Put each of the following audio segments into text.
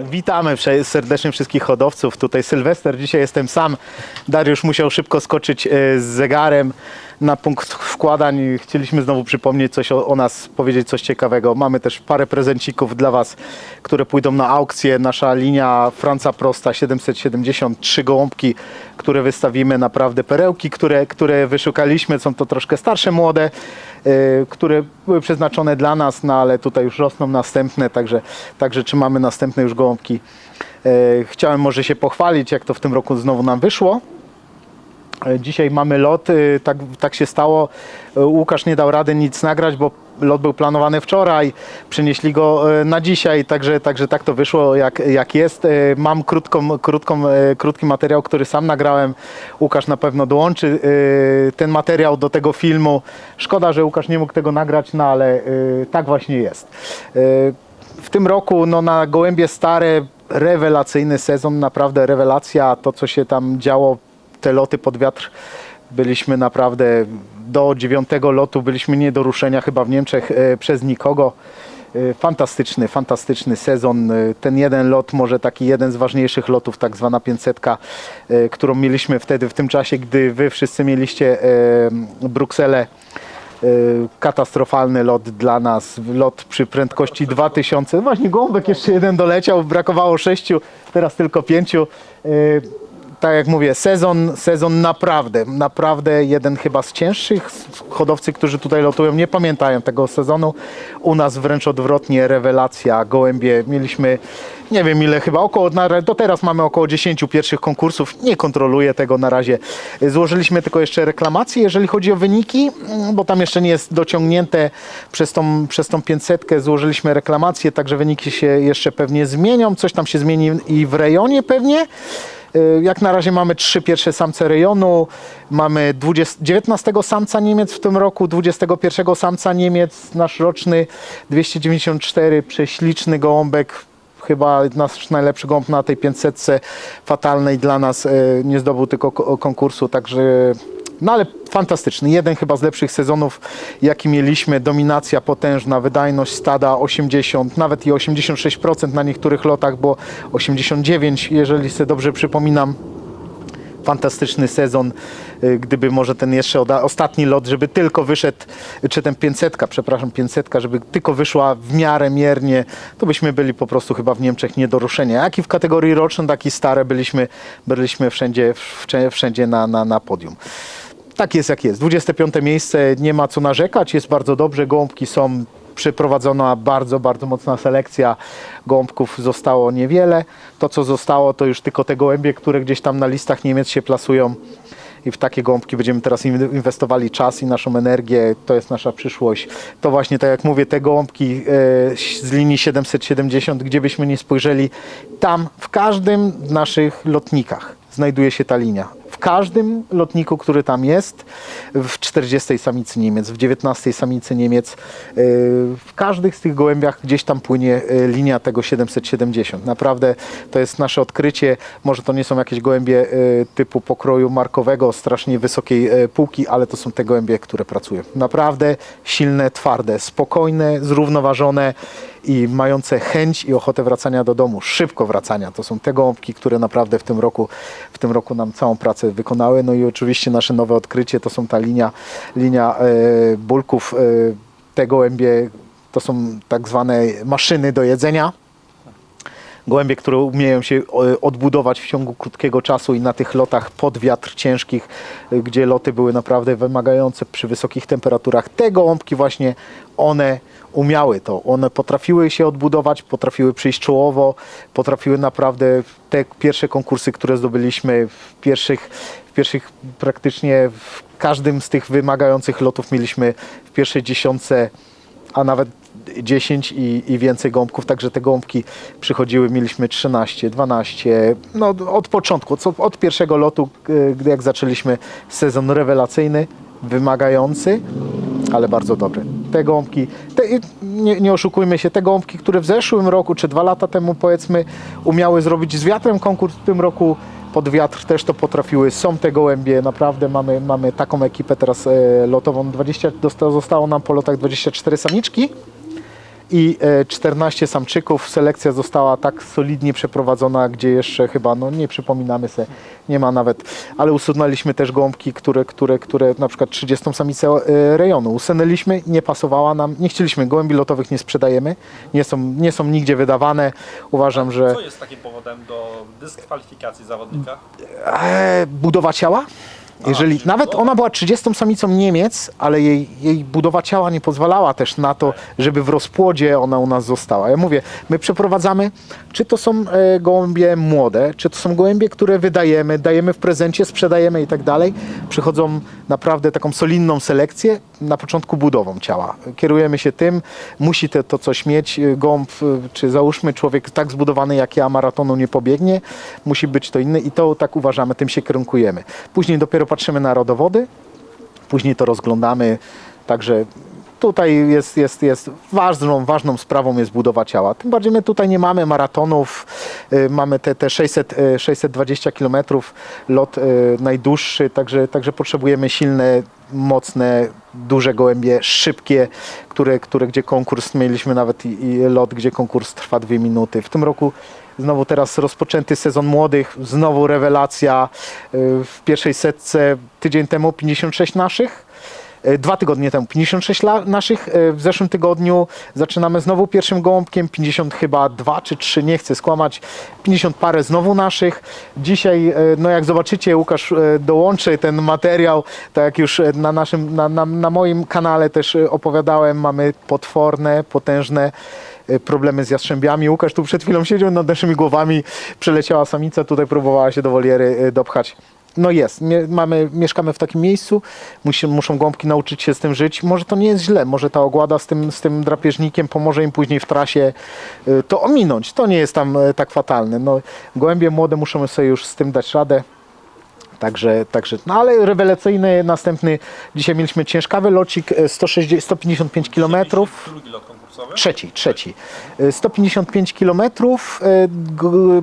Witamy serdecznie wszystkich hodowców. Tutaj Sylwester, dzisiaj jestem sam. Dariusz musiał szybko skoczyć e, z zegarem na punkt wkładań. Chcieliśmy znowu przypomnieć coś o, o nas, powiedzieć coś ciekawego. Mamy też parę prezencików dla Was, które pójdą na aukcję. Nasza linia Franca Prosta 773 gołąbki, które wystawimy. Naprawdę perełki, które, które wyszukaliśmy. Są to troszkę starsze, młode które były przeznaczone dla nas, no ale tutaj już rosną następne, także, także czy mamy następne już gołąbki. Y, Chciałem może się pochwalić, jak to w tym roku znowu nam wyszło. E, Dzisiaj mamy lot, tak, tak się stało. E, Łukasz nie dał rady nic nagrać, bo lot był planowany wczoraj, przenieśli go e, na dzisiaj, także, także tak to wyszło jak, jak jest. E, Mam krótką, krótką, e, krótki materiał, który sam nagrałem. Łukasz na pewno dołączy ten materiał do tego filmu. Szkoda, że Łukasz nie mógł tego nagrać, no ale tak właśnie jest. W tym roku no, na Gołębie Stare rewelacyjny sezon, naprawdę rewelacja. To, co się tam działo, te loty pod wiatr, byliśmy naprawdę do dziewiątego lotu, byliśmy nie do ruszenia chyba w Niemczech e, przez nikogo. E, Fantastyczny, fantastyczny sezon. E, Ten jeden lot, może taki jeden z ważniejszych lotów, tak zwana 500, e, którą mieliśmy wtedy, w tym czasie, gdy wy wszyscy mieliście Brukselę katastrofalny lot dla nas, lot przy prędkości 2000. No Właśnie Gąbek jeszcze jeden doleciał, brakowało sześciu, teraz tylko pięciu. Tak jak mówię, sezon, sezon naprawdę, naprawdę jeden chyba z cięższych. Hodowcy, którzy tutaj lotują, nie pamiętają tego sezonu. U nas wręcz odwrotnie, rewelacja, gołębie. Mieliśmy, nie wiem ile, chyba około, do teraz mamy około 10 pierwszych konkursów. Nie kontroluję tego na razie. Złożyliśmy tylko jeszcze reklamację, jeżeli chodzi o wyniki, mm, bo tam jeszcze nie jest dociągnięte przez tą, przez tą 500. Złożyliśmy reklamację, także wyniki się jeszcze pewnie zmienią. Coś tam się zmieni i w rejonie pewnie. Y, Jak na razie mamy trzy pierwsze samce rejonu, mamy 20, 19 samca Niemiec w tym roku, 21 samca Niemiec, nasz roczny 294, prześliczny gołąbek, chyba nasz najlepszy gołąb na tej 500 fatalnej dla nas, y, nie zdobył tylko ko- konkursu, także no ale fantastyczny, jeden chyba z lepszych sezonów, jaki mieliśmy, dominacja potężna, wydajność stada 80, nawet i 86% na niektórych lotach, było 89, jeżeli sobie dobrze przypominam fantastyczny sezon. Y, Gdyby może ten jeszcze ostatni lot, żeby tylko wyszedł, czy ten 500, przepraszam, 500, żeby tylko wyszła w miarę miernie, to byśmy byli po prostu chyba w Niemczech nie do ruszenia. Jak i w kategorii rocznej, tak i stare byliśmy, byliśmy wszędzie, wszędzie na, na, na podium. Tak jest jak jest. 25 miejsce, nie ma co narzekać, jest bardzo dobrze. Gołąbki są przeprowadzona bardzo, bardzo mocna selekcja. Gołąbków zostało niewiele. To, co zostało, to już tylko te gołębie, które gdzieś tam na listach Niemiec się plasują. I w takie gąbki będziemy teraz in- inwestowali czas i naszą energię. To jest nasza przyszłość. To właśnie, tak jak mówię, te gołąbki e, z linii 770, gdzie byśmy nie spojrzeli, tam w każdym naszych lotnikach znajduje się ta linia. Każdym lotniku, który tam jest, w 40 samicy Niemiec, w 19 samicy Niemiec, yy, w każdych z tych gołębiach gdzieś tam płynie yy, linia tego 770. Naprawdę to jest nasze odkrycie. Może to nie są jakieś gołębie yy, typu pokroju markowego, strasznie wysokiej półki, ale to są te gołębie, które pracują. Naprawdę silne, twarde, spokojne, zrównoważone i mające chęć i ochotę wracania do domu, szybko wracania. To są te gołąbki, które naprawdę w tym roku, w tym roku nam całą pracę wykonały. No i oczywiście nasze nowe odkrycie to są ta linia, linia e, bulków. E, te gołębie to są tak zwane maszyny do jedzenia. Gołębie, które umieją się e, odbudować w ciągu krótkiego czasu i na tych lotach pod wiatr ciężkich, e, gdzie loty były naprawdę wymagające przy wysokich temperaturach. Te gołąbki właśnie, one umiały to. One potrafiły się odbudować, potrafiły przyjść czołowo, potrafiły naprawdę te pierwsze konkursy, które zdobyliśmy w pierwszych, w pierwszych praktycznie w każdym z tych wymagających lotów mieliśmy w pierwszej dziesiątce, a nawet 10 i, i więcej gąbków, także te gąbki przychodziły, mieliśmy 13, 12, no od początku, co, od pierwszego lotu, gdy jak zaczęliśmy sezon rewelacyjny, wymagający, ale bardzo dobry. Te gąbki, te, nie, nie oszukujmy się, te gąbki, które w zeszłym roku, czy dwa lata temu powiedzmy, umiały zrobić z wiatrem konkurs, w tym roku pod wiatr też to potrafiły. Są te gołębie, naprawdę mamy, mamy taką ekipę teraz e, lotową. 20, dosta- zostało nam po lotach 24 samiczki i e, 14 samczyków. Selekcja została tak solidnie przeprowadzona, gdzie jeszcze chyba, no nie przypominamy sobie, nie ma nawet, ale usunęliśmy też gąbki, które, które, które na przykład 30 samicę e, rejonu usunęliśmy, nie pasowała nam, nie chcieliśmy, gołębi lotowych nie sprzedajemy, nie są, nie są nigdzie wydawane. Uważam, że Co jest takim powodem do dyskwalifikacji zawodnika? e, budowa ciała. Jeżeli nawet ona była 30 samicą Niemiec, ale jej, jej budowa ciała nie pozwalała też na to, żeby w rozpłodzie ona u nas została. Ja mówię, my przeprowadzamy, czy to są e, gołębie młode, czy to są gołębie, które wydajemy, dajemy w prezencie, sprzedajemy i tak dalej. Przychodzą naprawdę taką solidną selekcję, na początku budową ciała. Kierujemy się tym, musi te, to coś mieć. Gąb, e, czy załóżmy człowiek tak zbudowany jak ja, maratonu nie pobiegnie, musi być to inny i to tak uważamy, tym się kierunkujemy. Później dopiero patrzymy na rodowody, później to rozglądamy, także tutaj jest, jest, jest ważną, ważną sprawą jest budowa ciała. Tym bardziej my tutaj nie mamy maratonów, y, mamy te, te 600, y, 620 km, lot y, najdłuższy, także, także potrzebujemy silne, mocne, duże gołębie, szybkie, które, które gdzie konkurs, mieliśmy nawet i, i lot, gdzie konkurs trwa dwie minuty. W tym roku Znowu teraz rozpoczęty sezon młodych, znowu rewelacja. y, W pierwszej setce tydzień temu 56 naszych. y, Dwa tygodnie temu 56 la- naszych. y, W zeszłym tygodniu zaczynamy znowu pierwszym gołąbkiem. 50 chyba 2 czy 3, nie chcę skłamać. 50 parę znowu naszych. Dzisiaj, no jak zobaczycie, Łukasz dołączy ten materiał, tak jak już na, naszym, na, na, na moim kanale też opowiadałem, mamy potworne, potężne problemy z jastrzębiami. Łukasz tu przed chwilą siedział nad naszymi głowami, przeleciała samica, tutaj próbowała się do woliery y, dopchać. No jest, mamy, mieszkamy w takim miejscu, musi, muszą gąbki nauczyć się z tym żyć. Może to nie jest źle, może ta ogłada z tym, z tym drapieżnikiem pomoże im później w trasie y, to ominąć. To nie jest tam tak fatalne. No, gołębie młode muszą sobie już z tym dać radę. Także, także, no ale rewelacyjny następny, dzisiaj mieliśmy ciężkawy locik, e, 160, 155 km. Drugi lot? Trzeci, trzeci. E, 155 km.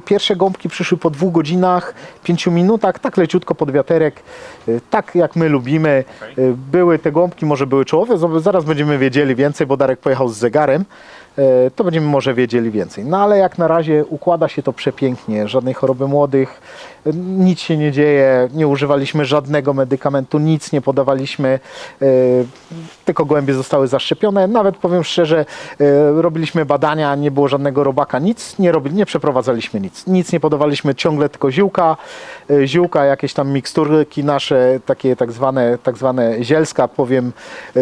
Pierwsze gąbki przyszły po dwóch godzinach, pięciu minutach, tak leciutko pod wiaterek, e, tak jak my lubimy. E, Były te gąbki, może były czołowe, zaraz będziemy wiedzieli więcej, bo Darek pojechał z zegarem. E, To będziemy może wiedzieli więcej. No ale jak na razie układa się to przepięknie, żadnej choroby młodych, e, nic się nie dzieje, nie używaliśmy żadnego medykamentu, nic nie podawaliśmy, e, tylko gołębie zostały zaszczepione. Nawet powiem szczerze, robiliśmy badania, nie było żadnego robaka, nic nie robili, nie przeprowadzaliśmy nic. Nic nie podawaliśmy, ciągle tylko ziółka, ziółka, jakieś tam miksturki nasze, takie tak zwane, tak zwane zielska, powiem,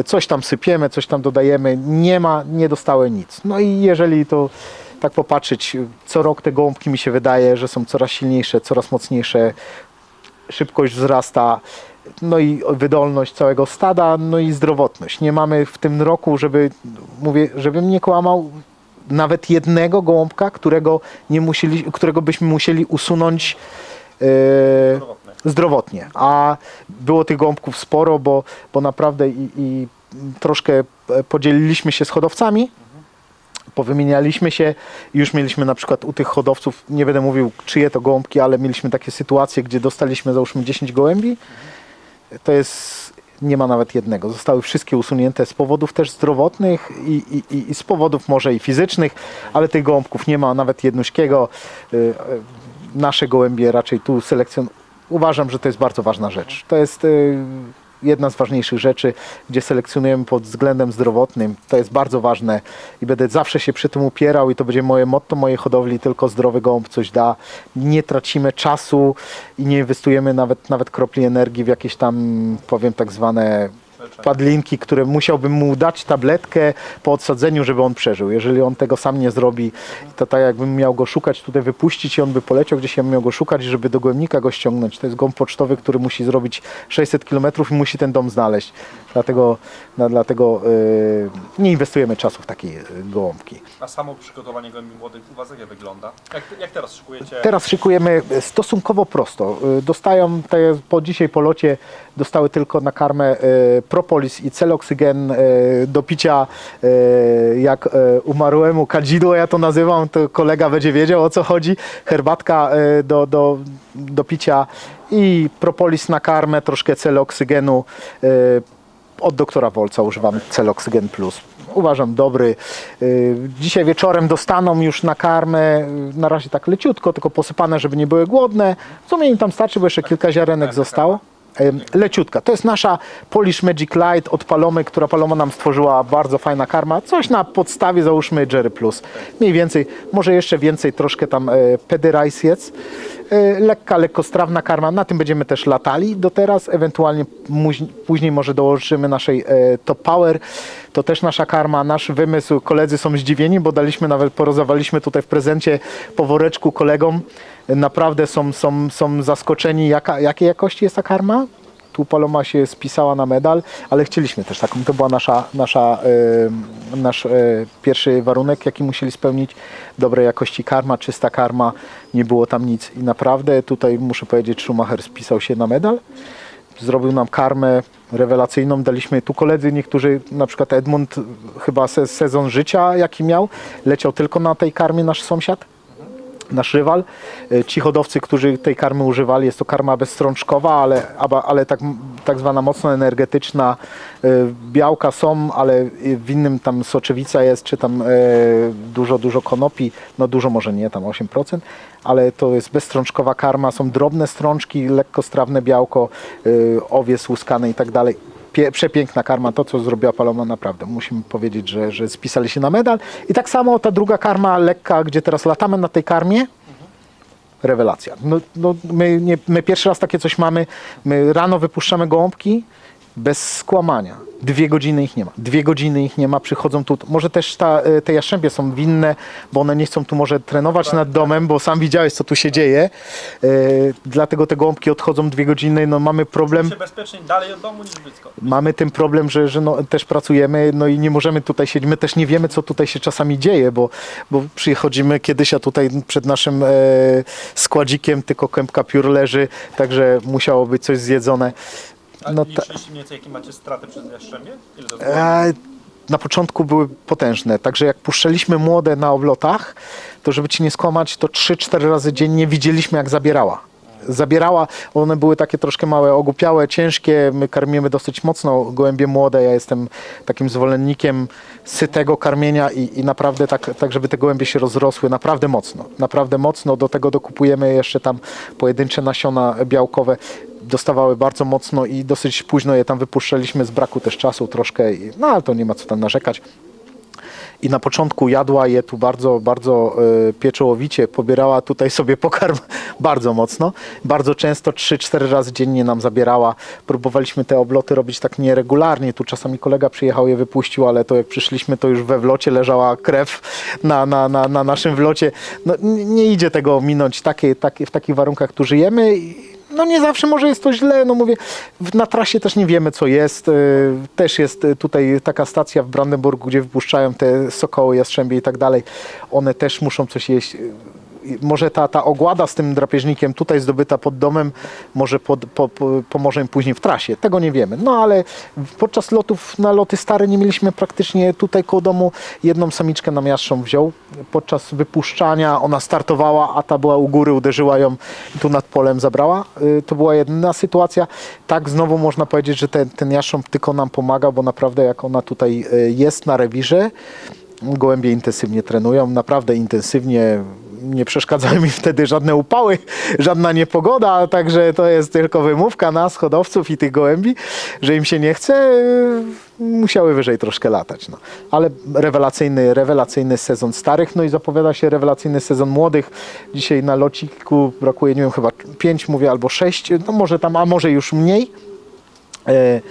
coś tam sypiemy, coś tam dodajemy, nie ma, nie dostały nic. No i jeżeli to tak popatrzeć, co rok te gołąbki mi się wydaje, że są coraz silniejsze, coraz mocniejsze, szybkość wzrasta, no i wydolność całego stada, no i zdrowotność. Nie mamy w tym roku, żeby, mówię, żebym nie kłamał, nawet jednego gołąbka, którego, nie musieli, którego byśmy musieli usunąć e, zdrowotnie. A było tych gołąbków sporo, bo, bo naprawdę i, i troszkę e, podzieliliśmy się z hodowcami, powymienialiśmy się już mieliśmy na przykład u tych hodowców, nie będę mówił czyje to gołąbki, ale mieliśmy takie sytuacje, gdzie dostaliśmy załóżmy 10 gołębi, to jest, nie ma nawet jednego. Zostały wszystkie usunięte z powodów też zdrowotnych i, i, i- i z powodów może i fizycznych, ale tych gołąbków nie ma nawet jednuśkiego. Y, y, Nasze gołębie raczej tu selekcjon... Uważam, że to jest bardzo ważna rzecz. To jest y, jedna z ważniejszych rzeczy, gdzie selekcjonujemy pod względem zdrowotnym. To jest bardzo ważne i będę zawsze się przy tym upierał i to będzie moje motto mojej hodowli, tylko zdrowy gołąb coś da. Nie tracimy czasu i nie inwestujemy nawet, nawet kropli energii w jakieś tam, powiem tak zwane. Padlinki, które musiałbym mu dać tabletkę po odsadzeniu, żeby on przeżył. Jeżeli on tego sam nie zrobi, to tak jakbym miał go szukać, tutaj wypuścić i on by poleciał gdzieś, ja bym miał go szukać, żeby do gołębnika go ściągnąć. To jest gąb pocztowy, który musi zrobić 600 km i musi ten dom znaleźć. Dlatego, no, dlatego yy, nie inwestujemy czasu w takie yy, gołąbki. A samo przygotowanie gołębi młodych u Was jak wygląda? Jak, jak teraz szykujecie? Teraz szykujemy stosunkowo prosto. Y, Dostają, te, po dzisiaj po locie, dostały tylko na karmę y, propolis i celoksygen y, do picia. y, Jak y, umarłemu kadzidło, ja to nazywam, to kolega będzie wiedział o co chodzi. Herbatka do, do, do picia i propolis na karmę, troszkę celoksygenu. Od doktora Wolca używam celoksygen plus. uważam dobry. Dzisiaj wieczorem dostaną już na karmę, na razie tak leciutko, tylko posypane, żeby nie były głodne. W sumie im tam starczy, bo jeszcze kilka ziarenek zostało. Leciutka. To jest nasza Polish Magic Light od Palomy, która Paloma nam stworzyła bardzo fajna karma. Coś na podstawie załóżmy Jerry Plus. Mniej więcej, może jeszcze więcej, troszkę tam e, Pedy Rice jest. E, lekka, lekkostrawna karma. Na tym będziemy też latali do teraz. Ewentualnie później może dołożymy naszej e, Top Power. To też nasza karma, nasz wymysł. Koledzy są zdziwieni, bo daliśmy nawet, porozdawaliśmy tutaj w prezencie po woreczku kolegom. Naprawdę są, są, są zaskoczeni, jaka, jakiej jakości jest ta karma. Tu Paloma się spisała na medal, ale chcieliśmy też taką. To była nasza, nasza, nasz e, pierwszy warunek, jaki musieli spełnić. Dobrej jakości karma, czysta karma, nie było tam nic. I naprawdę tutaj muszę powiedzieć, Schumacher spisał się na medal. Zrobił nam karmę rewelacyjną. Daliśmy tu koledzy, niektórzy, na przykład Edmund, chyba se, sezon życia, jaki miał, leciał tylko na tej karmie nasz sąsiad nasz rywal. E, Ci hodowcy, którzy tej karmy używali, jest to karma bezstrączkowa, ale, ale tak, tak zwana mocno energetyczna. E, Białka są, ale w innym tam soczewica jest, czy tam e, dużo, dużo konopi. No dużo może nie, tam 8%, ale to jest bezstrączkowa karma. Są drobne strączki, lekko strawne białko, owies łuskane i tak dalej pie, przepiękna karma, to co zrobiła Paloma naprawdę. Musimy powiedzieć, że, że spisali się na medal. I tak samo ta druga karma lekka, gdzie teraz latamy na tej karmie, rewelacja. No, no, my, nie, my pierwszy raz takie coś mamy, my rano wypuszczamy gołąbki bez skłamania. Dwie godziny ich nie ma. Dwie godziny ich nie ma, przychodzą tu. Może też ta, e, te jaszczębie są winne, bo one nie chcą tu może trenować nad domem, bo sam widziałeś, co tu się dzieje. E, dlatego te gołąbki odchodzą dwie godziny. No mamy problem. Bezpiecznie dalej od domu niż blisko. Mamy ten problem, że, że no, też pracujemy, no i nie możemy tutaj siedzieć. My też nie wiemy, co tutaj się czasami dzieje, bo, bo przychodzimy kiedyś, a tutaj przed naszym e, składzikiem tylko kępka piór leży, także musiało być coś zjedzone. A No liczyliście mniej więcej jakie macie straty przez jaszczębie? Ile to było? E, na początku były potężne, także jak puszczaliśmy młode na oblotach, to żeby ci nie skłamać, to 3-4 razy dziennie widzieliśmy jak zabierała. Zabierała, one były takie troszkę małe, ogłupiałe, ciężkie, my karmimy dosyć mocno gołębie młode, ja jestem takim zwolennikiem sytego karmienia i, i naprawdę tak, tak, żeby te gołębie się rozrosły naprawdę mocno, naprawdę mocno, do tego dokupujemy jeszcze tam pojedyncze nasiona białkowe, dostawały bardzo mocno i dosyć późno je tam wypuszczaliśmy z braku też czasu troszkę, i- no ale to nie ma co tam narzekać. I na początku jadła je tu bardzo, bardzo e, pieczołowicie, pobierała tutaj sobie pokarm bardzo mocno. Bardzo często 3-4 razy dziennie nam zabierała. Próbowaliśmy te obloty robić tak nieregularnie. Tu czasami kolega przyjechał, je wypuścił, ale to jak przyszliśmy, to już we wlocie leżała krew na, na, na, na naszym wlocie. No, nie, idzie tego minąć takie, takie, w takich warunkach tu żyjemy. No nie zawsze może jest to źle, no mówię, na trasie też nie wiemy co jest, y, też jest y, tutaj taka stacja w Brandenburgu, gdzie wypuszczają te sokoły, jastrzębie i tak dalej, one też muszą coś jeść. Może ta, ta ogłada z tym drapieżnikiem tutaj zdobyta pod domem może pod, po, po, pomoże im później w trasie. Tego nie wiemy. No ale podczas lotów na loty stare nie mieliśmy praktycznie tutaj koło domu. Jedną samiczkę nam jastrząb wziął. Podczas wypuszczania ona startowała, a ta była u góry, uderzyła ją tu nad polem zabrała. Y, To była jedna sytuacja. Tak znowu można powiedzieć, że ten, ten jastrząb tylko nam pomaga, bo naprawdę jak ona tutaj y, jest na rewirze, Gołębie intensywnie trenują, naprawdę intensywnie. Nie przeszkadzają mi wtedy żadne upały, żadna niepogoda, także to jest tylko wymówka nas, hodowców i tych gołębi, że im się nie chce, yy, musiały wyżej troszkę latać. No. Ale rewelacyjny, rewelacyjny sezon starych, no i zapowiada się rewelacyjny sezon młodych. Dzisiaj na lociku brakuje, nie wiem, chyba pięć, mówię, albo sześć, no może tam, a może już mniej. E,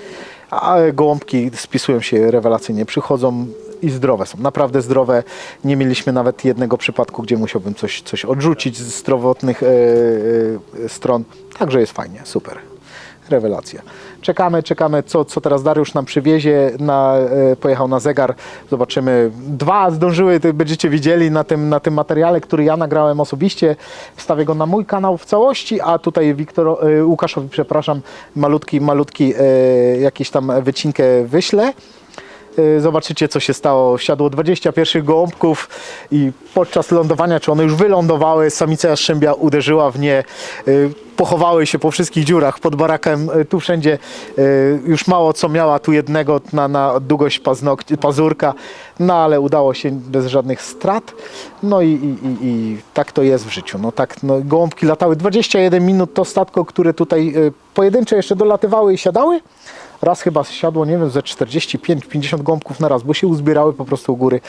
A gołąbki spisują się rewelacyjnie, przychodzą i zdrowe są, naprawdę zdrowe. Nie mieliśmy nawet jednego przypadku, gdzie musiałbym coś, coś odrzucić z zdrowotnych e, stron. Także jest fajnie, super. Rewelacja. Czekamy, czekamy, co, co teraz Dariusz nam przywiezie. Na, e, pojechał na zegar. Zobaczymy. Dwa zdążyły, będziecie widzieli na tym, na tym materiale, który ja nagrałem osobiście. Wstawię go na mój kanał w całości, a tutaj Wiktor, e, Łukaszowi, przepraszam, malutki, malutki e, jakiś tam wycinkę wyślę. Y, Zobaczycie, co się stało. Siadło 20 pierwszych gołąbków i podczas lądowania, czy one już wylądowały, samica jaszczębia uderzyła w nie. y, Pochowały się po wszystkich dziurach pod barakiem, y, tu wszędzie już mało co miała, tu jednego na, na długość pazurka, no ale udało się bez żadnych strat. No i, i, i, tak to jest w życiu. No tak, no, gołąbki latały 21 minut, to statko, które tutaj pojedyncze jeszcze dolatywały i siadały. Raz chyba siadło, nie wiem, ze 45-50 gąbków na raz, bo się uzbierały po prostu u góry.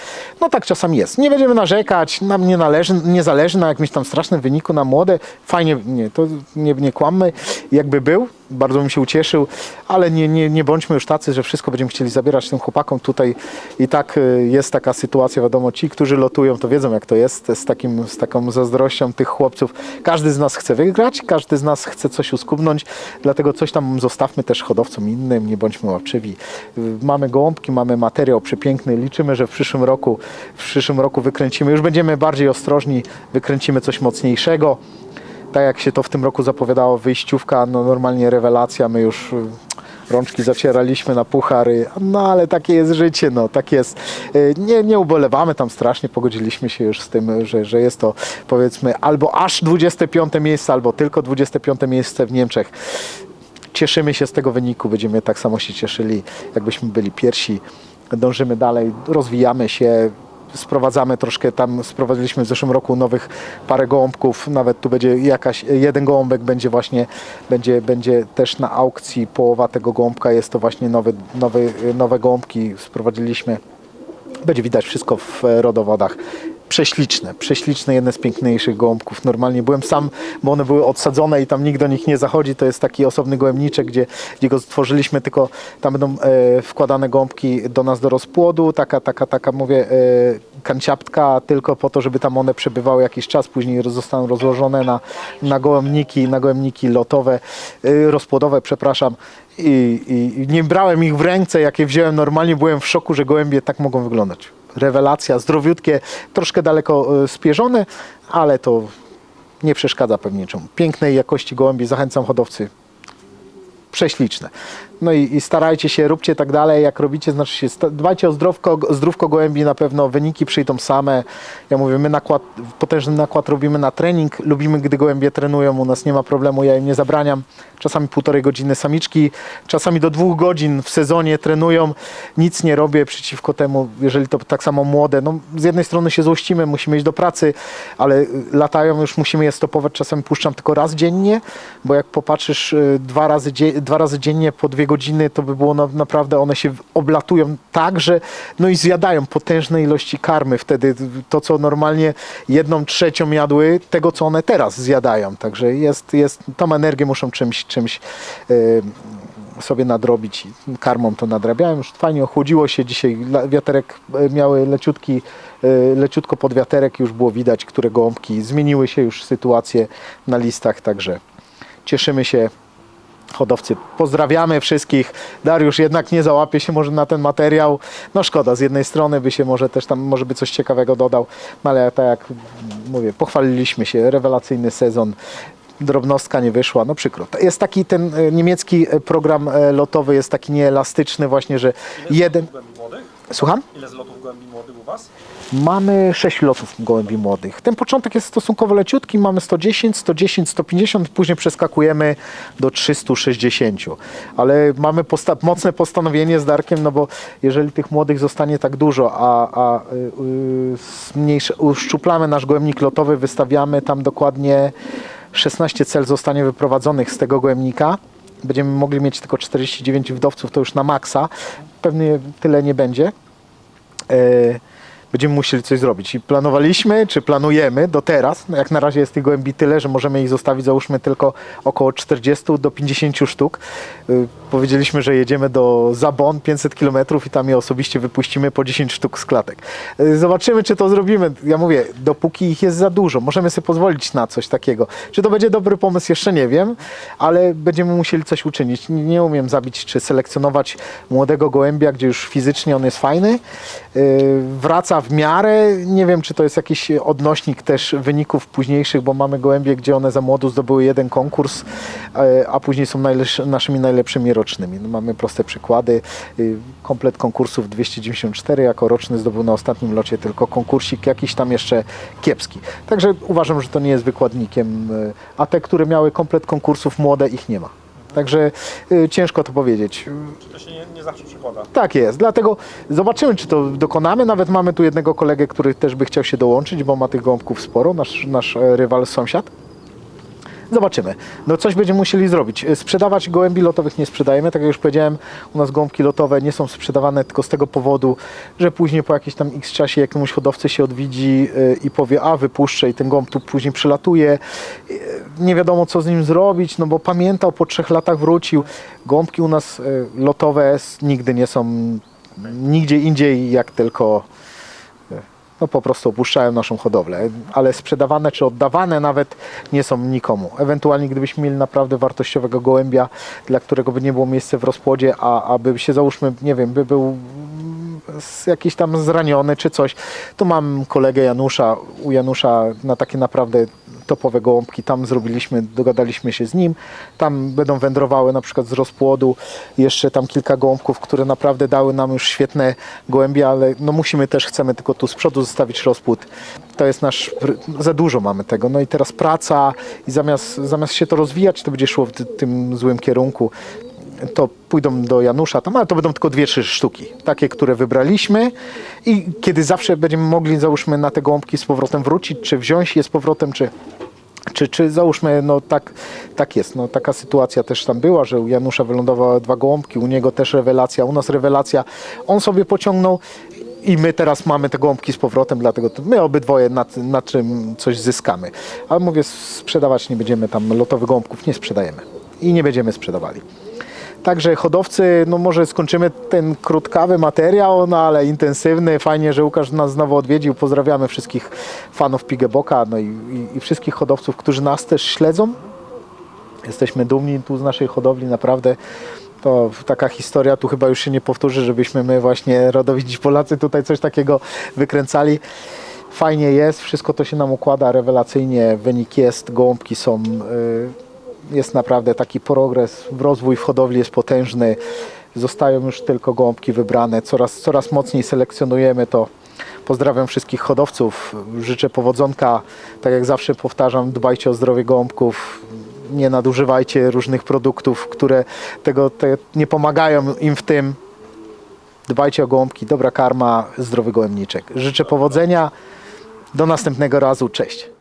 No tak czasami jest. Nie będziemy narzekać, nam nie, należy, nie zależy na jakimś tam strasznym wyniku na młode. Fajnie, nie, to nie, nie kłammy. Jakby był, bardzo bym się ucieszył, ale nie, nie, nie bądźmy już tacy, że wszystko będziemy chcieli zabierać tym chłopakom tutaj. I tak y, jest taka sytuacja, wiadomo, ci, którzy lotują, to wiedzą jak to jest z, takim, z taką zazdrością tych chłopców. Każdy z nas chce wygrać, każdy z nas chce coś uskubnąć, dlatego coś tam zostawmy też hodowcom innym, nie bądźmy łapczywi. Y, Mamy gołąbki, mamy materiał przepiękny, liczymy, że w przyszłym roku, w przyszłym roku wykręcimy, już będziemy bardziej ostrożni, wykręcimy coś mocniejszego tak jak się to w tym roku zapowiadało, wyjściówka, no normalnie rewelacja, my już y, rączki zacieraliśmy na puchary, no ale takie jest życie, no tak jest. Y, Nie, nie ubolewamy tam strasznie, pogodziliśmy się już z tym, że, że jest to powiedzmy albo aż 25 miejsce, albo tylko 25 miejsce w Niemczech. Cieszymy się z tego wyniku, będziemy tak samo się cieszyli, jakbyśmy byli pierwsi. Dążymy dalej, rozwijamy się, sprowadzamy troszkę tam, sprowadziliśmy w zeszłym roku nowych parę gołąbków, nawet tu będzie jakaś, jeden gołąbek będzie właśnie, będzie, będzie też na aukcji, połowa tego gołąbka jest to właśnie nowy, nowy, nowe gołąbki sprowadziliśmy. Będzie widać wszystko w rodowodach. Prześliczne, prześliczne, jedne z piękniejszych gołąbków. Normalnie byłem sam, bo one były odsadzone i tam nikt do nich nie zachodzi. To jest taki osobny gołębniczek, gdzie, gdzie go stworzyliśmy, tylko tam będą e, wkładane gąbki do nas do rozpłodu. Taka, taka, taka, mówię, e, kanciaptka, tylko po to, żeby tam one przebywały jakiś czas. Później zostaną rozłożone na, na gołębniki, na gołębniki lotowe, e, rozpłodowe, przepraszam. I, I nie brałem ich w ręce, jak je wziąłem normalnie, byłem w szoku, że gołębie tak mogą wyglądać. Rewelacja, zdrowiutkie, troszkę daleko e, spierzone, ale to nie przeszkadza pewniczemu. Pięknej jakości gołębie, zachęcam hodowcy. Prześliczne. No i, i starajcie się, róbcie tak dalej, jak robicie, znaczy się, dbajcie o zdrowko, zdrówko gołębi, na pewno wyniki przyjdą same. Ja mówię, my nakład, potężny nakład robimy na trening, lubimy, gdy gołębie trenują, u nas nie ma problemu, ja im nie zabraniam. Czasami półtorej godziny samiczki, czasami do dwóch godzin w sezonie trenują, nic nie robię przeciwko temu, jeżeli to tak samo młode. No, z jednej strony się złościmy, musimy iść do pracy, ale latają, już musimy je stopować, czasami puszczam tylko raz dziennie, bo jak popatrzysz y, dwa razy, dwa razy dziennie po dwie godziny, to by było na, naprawdę, one się oblatują tak, że no i zjadają potężne ilości karmy wtedy, to co normalnie jedną trzecią jadły, tego co one teraz zjadają, także jest, jest tą energię muszą czymś, czymś y, sobie nadrobić karmą to nadrabiałem. Już fajnie ochłodziło się dzisiaj. Wiaterek e, miały leciutki, e, leciutko pod wiaterek już było widać, które gołąbki zmieniły się już sytuacje na listach, także cieszymy się. Hodowcy, pozdrawiamy wszystkich. Dariusz jednak nie załapie się może na ten materiał. No szkoda, z jednej strony by się może też tam, może by coś ciekawego dodał, no ale tak jak mówię, pochwaliliśmy się, rewelacyjny sezon drobnostka nie wyszła, no przykro. Jest taki ten e, niemiecki e, program e, lotowy, jest taki nieelastyczny właśnie, że Ile jeden... Słucham? Ile zlotów gołębi młodych u Was? Mamy 6 lotów gołębi młodych. Ten początek jest stosunkowo leciutki, mamy 110, 110, 150, później przeskakujemy do 360. Ale mamy posta- mocne postanowienie z Darkiem, no bo jeżeli tych młodych zostanie tak dużo, a, a y, y, zmniejsz- uszczuplamy nasz gołębnik lotowy, wystawiamy tam dokładnie 16 cel zostanie wyprowadzonych z tego gołębnika. Będziemy mogli mieć tylko 49 wdowców, to już na maksa. Pewnie tyle nie będzie e, będziemy musieli coś zrobić. I planowaliśmy, czy planujemy do teraz, no jak na razie jest tych gołębi tyle, że możemy ich zostawić załóżmy tylko około 40 do 50 sztuk. Y, Powiedzieliśmy, że jedziemy do Zabon 500 km i tam je osobiście wypuścimy po 10 sztuk z klatek. Y, Zobaczymy, czy to zrobimy. Ja mówię, dopóki ich jest za dużo, możemy sobie pozwolić na coś takiego. Czy to będzie dobry pomysł, jeszcze nie wiem, ale będziemy musieli coś uczynić. Nie- Nie umiem zabić czy selekcjonować młodego gołębia, gdzie już fizycznie on jest fajny. Yy, Wraca w miarę. Nie wiem, czy to jest jakiś odnośnik też wyników późniejszych, bo mamy gołębie, gdzie one za młodu zdobyły jeden konkurs, e, a później są naszymi najlepszymi rocznymi. No, mamy proste przykłady. Y, Komplet konkursów 294 jako roczny zdobył na ostatnim locie tylko konkursik jakiś tam jeszcze kiepski. Także uważam, że to nie jest wykładnikiem, y, a te, które miały komplet konkursów młode, ich nie ma. Także y, ciężko to powiedzieć. Czy to się nie, nie zawsze przekłada? Tak jest, dlatego zobaczymy, czy to dokonamy. Nawet mamy tu jednego kolegę, który też by chciał się dołączyć, bo ma tych gołąbków sporo, nasz, nasz e, rywal, sąsiad. Zobaczymy. No coś będziemy musieli zrobić. E, Sprzedawać gołębi lotowych nie sprzedajemy. Tak jak już powiedziałem, u nas gołąbki lotowe nie są sprzedawane tylko z tego powodu, że później po jakimś tam x czasie jakiemuś hodowcy się odwiedzi e, i powie, a wypuszczę i ten gołąb tu później przylatuje. E, Nie wiadomo co z nim zrobić, no bo pamiętał, po trzech latach wrócił. Gołąbki u nas lotowe nigdy nie są nigdzie indziej jak tylko no po prostu opuszczają naszą hodowlę, ale sprzedawane czy oddawane nawet nie są nikomu. Ewentualnie gdybyśmy mieli naprawdę wartościowego gołębia, dla którego by nie było miejsca w rozpłodzie, a aby się załóżmy, nie wiem, by był jakiś tam zraniony czy coś, to mam kolegę Janusza, u Janusza na takie naprawdę topowe gołąbki, tam zrobiliśmy, dogadaliśmy się z nim, tam będą wędrowały na przykład z rozpłodu, jeszcze tam kilka gołąbków, które naprawdę dały nam już świetne gołębie, ale no musimy też, chcemy tylko tu z przodu zostawić rozpłód. To jest nasz, za dużo mamy tego, no i teraz praca i zamiast, zamiast się to rozwijać, to będzie szło w ty- tym złym kierunku to pójdą do Janusza, tam, ale to będą tylko dwie, trzy sztuki. Takie, które wybraliśmy i kiedy zawsze będziemy mogli, załóżmy, na te gołąbki z powrotem wrócić, czy wziąć je z powrotem, czy, czy, czy załóżmy, no tak, tak jest, no taka sytuacja też tam była, że u Janusza wylądowały dwa gołąbki, u niego też rewelacja, u nas rewelacja, on sobie pociągnął i my teraz mamy te gołąbki z powrotem, dlatego my obydwoje na, na czym coś zyskamy. Ale mówię, sprzedawać nie będziemy tam, lotowych gołąbków nie sprzedajemy i nie będziemy sprzedawali. Także hodowcy, no może skończymy ten krótkawy materiał, no ale intensywny. Fajnie, że Łukasz nas znowu odwiedził. Pozdrawiamy wszystkich fanów Pigeboka, no i, i, i wszystkich hodowców, którzy nas też śledzą. Jesteśmy dumni tu z naszej hodowli, naprawdę. To taka historia tu chyba już się nie powtórzy, żebyśmy my właśnie rodowici Polacy tutaj coś takiego wykręcali. Fajnie jest, wszystko to się nam układa rewelacyjnie, wynik jest, gołąbki są, y, jest naprawdę taki progres, rozwój w hodowli jest potężny, zostają już tylko gołąbki wybrane, coraz, coraz mocniej selekcjonujemy to. Pozdrawiam wszystkich hodowców, życzę powodzonka, tak jak zawsze powtarzam, dbajcie o zdrowie gołąbków, nie nadużywajcie różnych produktów, które tego te nie pomagają im w tym. Dbajcie o gołąbki, dobra karma, zdrowy gołębniczek. Życzę powodzenia. Do następnego razu. Cześć.